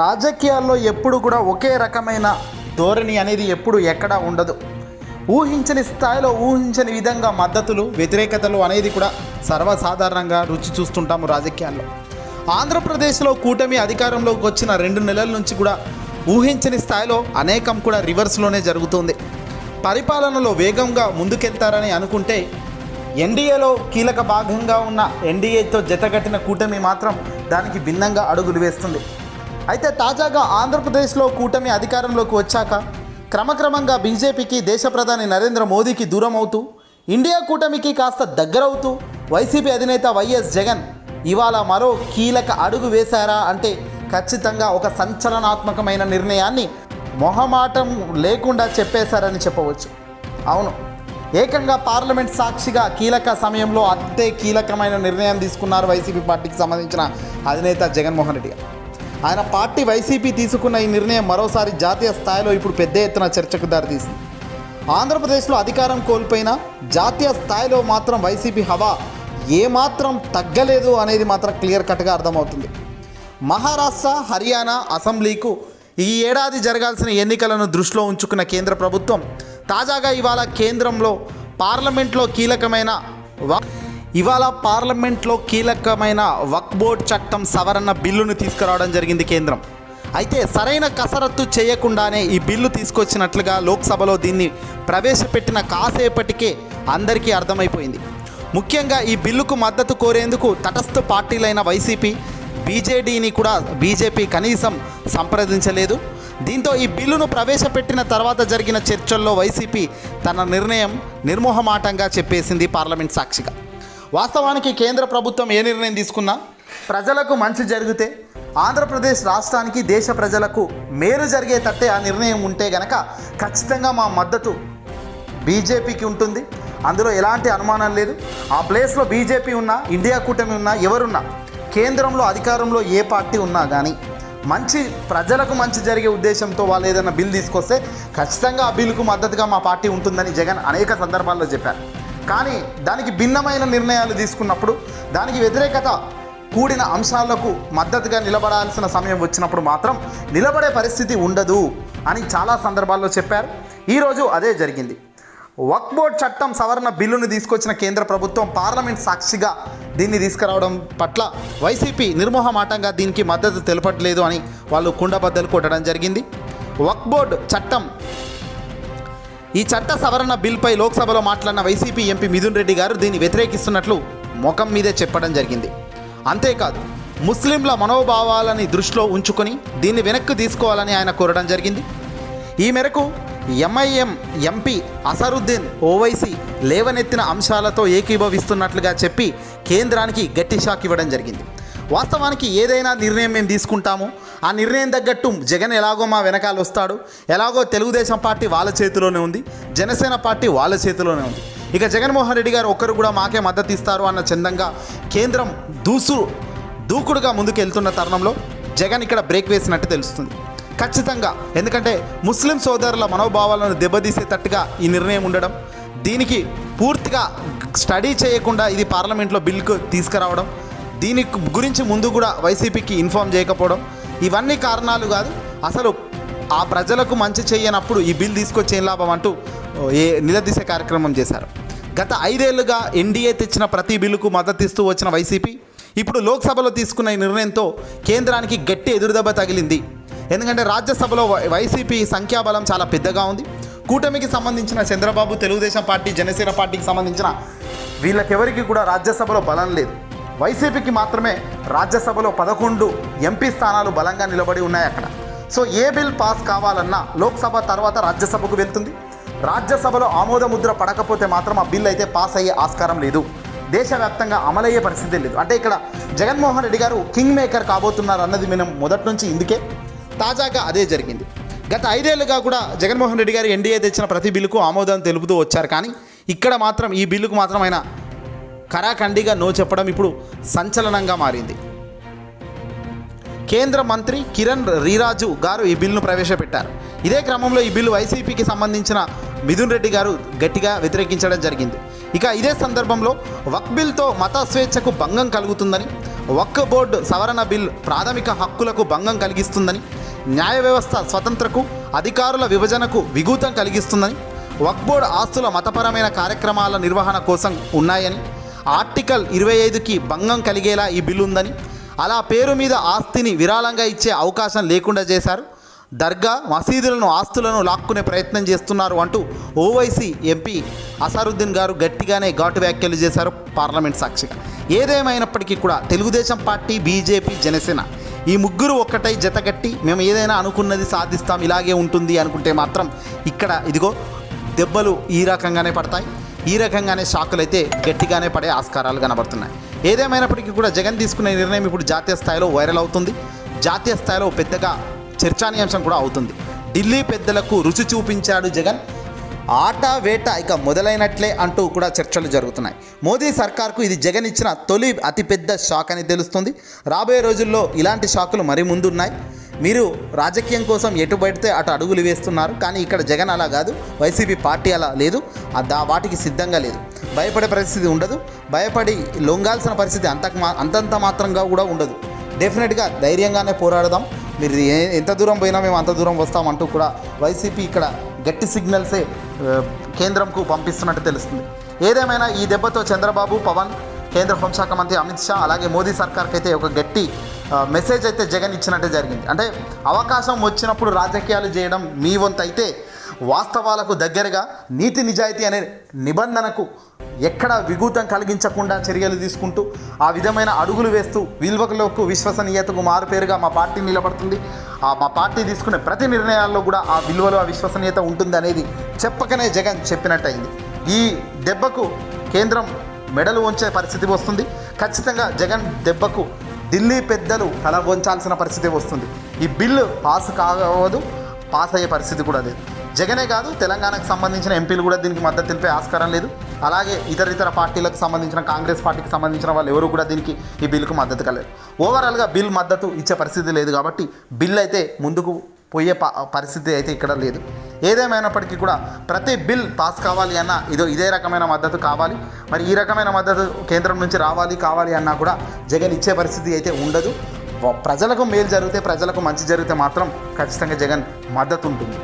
రాజకీయాల్లో ఎప్పుడు కూడా ఒకే రకమైన ధోరణి అనేది ఎప్పుడు ఎక్కడా ఉండదు. ఊహించని స్థాయిలో ఊహించని విధంగా మద్దతులు వ్యతిరేకతలు అనేది కూడా సర్వసాధారణంగా రుచి చూస్తుంటాము రాజకీయాల్లో. ఆంధ్రప్రదేశ్లో కూటమి అధికారంలోకి వచ్చిన రెండు నెలల నుంచి కూడా ఊహించని స్థాయిలో అనేకం కూడా రివర్స్లోనే జరుగుతుంది. పరిపాలనలో వేగంగా ముందుకెళ్తారని అనుకుంటే ఎన్డీఏలో కీలక భాగంగా ఉన్న ఎన్డీఏతో జతకట్టిన కూటమి మాత్రం దానికి భిన్నంగా అడుగులు వేస్తుంది. అయితే తాజాగా ఆంధ్రప్రదేశ్లో కూటమి అధికారంలోకి వచ్చాక క్రమక్రమంగా బీజేపీకి దేశ ప్రధాని నరేంద్ర మోదీకి దూరం అవుతూ ఇండియా కూటమికి కాస్త దగ్గరవుతూ వైసీపీ అధినేత వైఎస్ జగన్ ఇవాళ మరో కీలక అడుగు వేశారా అంటే ఖచ్చితంగా ఒక సంచలనాత్మకమైన నిర్ణయాన్ని మొహమాటం లేకుండా చెప్పేశారని చెప్పవచ్చు. అవును ఏకంగా పార్లమెంట్ సాక్షిగా కీలక సమయంలో అంతే కీలకమైన నిర్ణయం తీసుకున్నారు వైసీపీ పార్టీకి సంబంధించిన అధినేత జగన్మోహన్ రెడ్డి గారు. ఆయన పార్టీ వైసీపీ తీసుకున్న ఈ నిర్ణయం మరోసారి జాతీయ స్థాయిలో ఇప్పుడు పెద్ద ఎత్తున చర్చకు దారితీసింది. ఆంధ్రప్రదేశ్లో అధికారం కోల్పోయినా జాతీయ స్థాయిలో మాత్రం వైసీపీ హవా ఏమాత్రం తగ్గలేదు అనేది మాత్రం క్లియర్ కట్గా అర్థమవుతుంది. మహారాష్ట్ర హర్యానా అసెంబ్లీకు ఈ ఏడాది జరగాల్సిన ఎన్నికలను దృష్టిలో ఉంచుకున్న కేంద్ర ప్రభుత్వం తాజాగా ఇవాళ కేంద్రంలో పార్లమెంట్లో కీలకమైన వ- ఇవాళ పార్లమెంట్లో కీలకమైన వక్ బోర్డ్ చట్టం సవరణ బిల్లును తీసుకురావడం జరిగింది కేంద్రం. అయితే సరైన కసరత్తు చేయకుండానే ఈ బిల్లు తీసుకొచ్చినట్లుగా లోక్సభలో దీన్ని ప్రవేశపెట్టిన కాసేపటికే అందరికీ అర్థమైపోయింది. ముఖ్యంగా ఈ బిల్లుకు మద్దతు కోరేందుకు తటస్థ పార్టీలైన వైసీపీ బీజేడీని కూడా బీజేపీ కనీసం సంప్రదించలేదు. దీంతో ఈ బిల్లును ప్రవేశపెట్టిన తర్వాత జరిగిన చర్చల్లో వైసీపీ తన నిర్ణయం నిర్మోహమాటంగా చెప్పేసింది పార్లమెంట్ సాక్షిగా. వాస్తవానికి కేంద్ర ప్రభుత్వం ఏ నిర్ణయం తీసుకున్నా ప్రజలకు మంచి జరిగితే ఆంధ్రప్రదేశ్ రాష్ట్రానికి దేశ ప్రజలకు మేలు జరిగేటట్టే ఆ నిర్ణయం ఉంటే గనక ఖచ్చితంగా మా మద్దతు బీజేపీకి ఉంటుంది. అందులో ఎలాంటి అనుమానం లేదు. ఆ ప్లేస్లో బీజేపీ ఉన్నా ఇండియా కూటమి ఉన్నా ఎవరున్నా కేంద్రంలో అధికారంలో ఏ పార్టీ ఉన్నా కానీ మంచి ప్రజలకు మంచి జరిగే ఉద్దేశంతో వాళ్ళు ఏదైనా బిల్ తీసుకొస్తే ఖచ్చితంగా ఆ బిల్లుకు మద్దతుగా మా పార్టీ ఉంటుందని జగన్ అనేక సందర్భాల్లో చెప్పారు. కానీ దానికి భిన్నమైన నిర్ణయాలు తీసుకున్నప్పుడు దానికి వ్యతిరేకత కూడిన అంశాలకు మద్దతుగా నిలబడాల్సిన సమయం వచ్చినప్పుడు మాత్రం నిలబడే పరిస్థితి ఉండదు అని చాలా సందర్భాల్లో చెప్పారు. ఈరోజు అదే జరిగింది. వక్ బోర్డ్ చట్టం సవరణ బిల్లును తీసుకొచ్చిన కేంద్ర ప్రభుత్వం పార్లమెంట్ సాక్షిగా దీన్ని తీసుకురావడం పట్ల వైసీపీ నిర్మోహమాటంగా దీనికి మద్దతు తెలపట్లేదు అని వాళ్ళు కుండబద్దలు కొట్టడం జరిగింది. వక్ బోర్డ్ చట్టం ఈ చట్ట సవరణ బిల్పై లోక్సభలో మాట్లాడిన వైసీపీ ఎంపీ మిథున్ రెడ్డి గారు దీన్ని వ్యతిరేకిస్తున్నట్లు ముఖం మీదే చెప్పడం జరిగింది. అంతేకాదు ముస్లింల మనోభావాలని దృష్టిలో ఉంచుకొని దీన్ని వెనక్కి తీసుకోవాలని ఆయన కోరడం జరిగింది. ఈ మేరకు ఎంఐఎం ఎంపీ అసరుద్దీన్ ఓవైసీ లేవనెత్తిన అంశాలతో ఏకీభవిస్తున్నట్లుగా చెప్పి కేంద్రానికి గట్టి షాక్ ఇవ్వడం జరిగింది. వాస్తవానికి ఏదైనా నిర్ణయం మేము తీసుకుంటాము. ఆ నిర్ణయం తగ్గట్టు జగన్ ఎలాగో మా వెనకాల వస్తాడు. ఎలాగో తెలుగుదేశం పార్టీ వాళ్ళ చేతిలోనే ఉంది. జనసేన పార్టీ వాళ్ళ చేతిలోనే ఉంది. ఇక జగన్మోహన్ రెడ్డి గారు ఒక్కరు కూడా మాకే మద్దతు ఇస్తారు అన్న చందంగా కేంద్రం దూసు దూకుడుగా ముందుకు వెళ్తున్న తరుణంలో జగన్ ఇక్కడ బ్రేక్ వేసినట్టు తెలుస్తుంది. ఖచ్చితంగా. ఎందుకంటే ముస్లిం సోదరుల మనోభావాలను దెబ్బతీసేటట్టుగా ఈ నిర్ణయం ఉండడం దీనికి పూర్తిగా స్టడీ చేయకుండా ఇది పార్లమెంట్లో బిల్లుకు తీసుకురావడం దీని గురించి ముందు కూడా వైసీపీకి ఇన్ఫామ్ చేయకపోవడం ఇవన్నీ కారణాలు కాదు. అసలు ఆ ప్రజలకు మంచి చేయనప్పుడు ఈ బిల్ తీసుకొచ్చి ఏం లాభం అంటూ ఏ నిలదీసే కార్యక్రమం చేశారు. గత ఐదేళ్ళుగా ఎన్డీఏ తెచ్చిన ప్రతి బిల్లుకు మద్దతు ఇస్తూ వచ్చిన వైసీపీ ఇప్పుడు లోక్సభలో తీసుకున్న ఈ నిర్ణయంతో కేంద్రానికి గట్టి ఎదురుదెబ్బ తగిలింది. ఎందుకంటే రాజ్యసభలో వైసీపీ సంఖ్యాబలం చాలా పెద్దగా ఉంది. కూటమికి సంబంధించిన చంద్రబాబు తెలుగుదేశం పార్టీ జనసేన పార్టీకి సంబంధించిన వీళ్ళకెవరికి కూడా రాజ్యసభలో బలం లేదు. వైసీపీకి మాత్రమే రాజ్యసభలో పదకొండు ఎంపీ స్థానాలు బలంగా నిలబడి ఉన్నాయి అక్కడ. సో ఏ బిల్ పాస్ కావాలన్నా లోక్సభ తర్వాత రాజ్యసభకు వెళ్తుంది. రాజ్యసభలో ఆమోదముద్ర పడకపోతే మాత్రం ఆ బిల్ అయితే పాస్ అయ్యే ఆస్కారం లేదు. దేశవ్యాప్తంగా అమలయ్యే పరిస్థితి లేదు. అంటే ఇక్కడ జగన్మోహన్ రెడ్డి గారు కింగ్ మేకర్ కాబోతున్నారు అన్నది మనం మొదటి నుంచి ఇందుకే. తాజాగా అదే జరిగింది. గత ఐదేళ్ళుగా కూడా జగన్మోహన్ రెడ్డి గారు ఎన్డీఏ తెచ్చిన ప్రతి బిల్లుకు ఆమోదం తెలుపుతూ వచ్చారు. కానీ ఇక్కడ మాత్రం ఈ బిల్లుకు మాత్రం ఆయన కరాఖండిగా నో చెప్పడం ఇప్పుడు సంచలనంగా మారింది. కేంద్ర మంత్రి కిరణ్ రీరాజు గారు ఈ బిల్లును ప్రవేశపెట్టారు. ఇదే క్రమంలో ఈ బిల్లు వైసీపీకి సంబంధించిన మిథున్ రెడ్డి గారు గట్టిగా వ్యతిరేకించడం జరిగింది. ఇక ఇదే సందర్భంలో వక్ బిల్తో మత స్వేచ్ఛకు భంగం కలుగుతుందని వక్ బోర్డు సవరణ బిల్ ప్రాథమిక హక్కులకు భంగం కలిగిస్తుందని న్యాయ వ్యవస్థ స్వతంత్రకు అధికారుల విభజనకు విఘూతం కలిగిస్తుందని వక్ బోర్డు ఆస్తుల మతపరమైన కార్యక్రమాల నిర్వహణ కోసం ఉన్నాయని ఆర్టికల్ ఇరవై ఐదుకి భంగం కలిగేలా ఈ బిల్లు ఉందని అలా పేరు మీద ఆస్తిని విరాళంగా ఇచ్చే అవకాశం లేకుండా చేశారు. దర్గా మసీదులను ఆస్తులను లాక్కునే ప్రయత్నం చేస్తున్నారు అంటూ ఓవైసీ ఎంపీ అసారుద్దీన్ గారు గట్టిగానే ఘాటు వ్యాఖ్యలు చేశారు పార్లమెంట్ సాక్షిగా. ఏదేమైనప్పటికీ కూడా తెలుగుదేశం పార్టీ బీజేపీ జనసేన ఈ ముగ్గురు ఒక్కటై జతగట్టి మేము ఏదైనా అనుకున్నది సాధిస్తాం ఇలాగే ఉంటుంది అనుకుంటే మాత్రం ఇక్కడ ఇదిగో దెబ్బలు ఈ రకంగానే పడతాయి. ఈ రకంగానే షాకులు అయితే గట్టిగానే పడే ఆస్కారాలు కనబడుతున్నాయి. ఏదేమైనప్పటికీ కూడా జగన్ తీసుకునే నిర్ణయం ఇప్పుడు జాతీయ స్థాయిలో వైరల్ అవుతుంది. జాతీయ స్థాయిలో పెద్దగా చర్చానీయాంశం కూడా అవుతుంది. ఢిల్లీ పెద్దలకు రుచి చూపించాడు జగన్. ఆట వేట ఇక మొదలైనట్లే అంటూ కూడా చర్చలు జరుగుతున్నాయి. మోదీ సర్కార్కు ఇది జగన్ ఇచ్చిన తొలి అతిపెద్ద షాక్ అని తెలుస్తుంది. రాబోయే రోజుల్లో ఇలాంటి షాకులు మరి ముందున్నాయి. మీరు రాజకీయం కోసం ఎటు పడితే అటు అడుగులు వేస్తున్నారు కానీ ఇక్కడ జగన్ అలా కాదు వైసీపీ పార్టీ అలా లేదు దా వాటికి సిద్ధంగా లేదు. భయపడే పరిస్థితి ఉండదు భయపడి లొంగాల్సిన పరిస్థితి అంతకు అంతంత మాత్రంగా కూడా ఉండదు. డెఫినెట్గా ధైర్యంగానే పోరాడదాం మీరు ఏ- ఎంత దూరం పోయినా మేము అంత దూరం వస్తామంటూ కూడా వైసీపీ ఇక్కడ గట్టి సిగ్నల్సే కేంద్రంకు పంపిస్తున్నట్టు తెలుస్తుంది. ఏదేమైనా ఈ దెబ్బతో చంద్రబాబు పవన్ కేంద్ర హోంశాఖ మంత్రి అమిత్ షా అలాగే మోదీ సర్కార్కి అయితే ఒక గట్టి మెసేజ్ అయితే జగన్ ఇచ్చినట్టే జరిగింది. అంటే అవకాశం వచ్చినప్పుడు రాజకీయాలు చేయడం మీ వంతు అయితే వాస్తవాలకు దగ్గరగా నీతి నిజాయితీ అనే నిబంధనకు ఎక్కడ విఘూతం కలిగించకుండా చర్యలు తీసుకుంటూ ఆ విధమైన అడుగులు వేస్తూ విలువలకు విశ్వసనీయతకు మారుపేరుగా మా పార్టీ నిలబడుతుంది. ఆ మా పార్టీ తీసుకునే ప్రతి నిర్ణయాల్లో కూడా ఆ విలువలు ఆ విశ్వసనీయత ఉంటుంది అనేది చెప్పకనే జగన్ చెప్పినట్టయింది. ఈ దెబ్బకు కేంద్రం మెడలు ఉంచే పరిస్థితి వస్తుంది. ఖచ్చితంగా జగన్ దెబ్బకు ఢిల్లీ పెద్దలు తల పరిస్థితి వస్తుంది. ఈ బిల్లు పాస్ కావదు పాస్ అయ్యే పరిస్థితి కూడా లేదు. జగనే కాదు తెలంగాణకు సంబంధించిన ఎంపీలు కూడా దీనికి మద్దతు తెలిపే ఆస్కారం లేదు. అలాగే ఇతర ఇతర పార్టీలకు సంబంధించిన కాంగ్రెస్ పార్టీకి సంబంధించిన వాళ్ళు ఎవరు కూడా దీనికి ఈ బిల్లుకు మద్దతు కలరు. ఓవరాల్గా బిల్ మద్దతు ఇచ్చే పరిస్థితి లేదు కాబట్టి బిల్ అయితే ముందుకు పోయే ప- పరిస్థితి అయితే ఇక్కడ లేదు. ఏదేమైనప్పటికీ కూడా ప్రతి బిల్ పాస్ కావాలి అన్నా ఇదో ఇదే రకమైన మద్దతు కావాలి. మరి ఈ రకమైన మద్దతు కేంద్రం నుంచి రావాలి కావాలి అన్నా కూడా జగన్ ఇచ్చే పరిస్థితి అయితే ఉండదు. ప్రజలకు మేలు జరిగితే ప్రజలకు మంచి జరిగితే మాత్రం ఖచ్చితంగా జగన్ మద్దతు ఉంటుంది.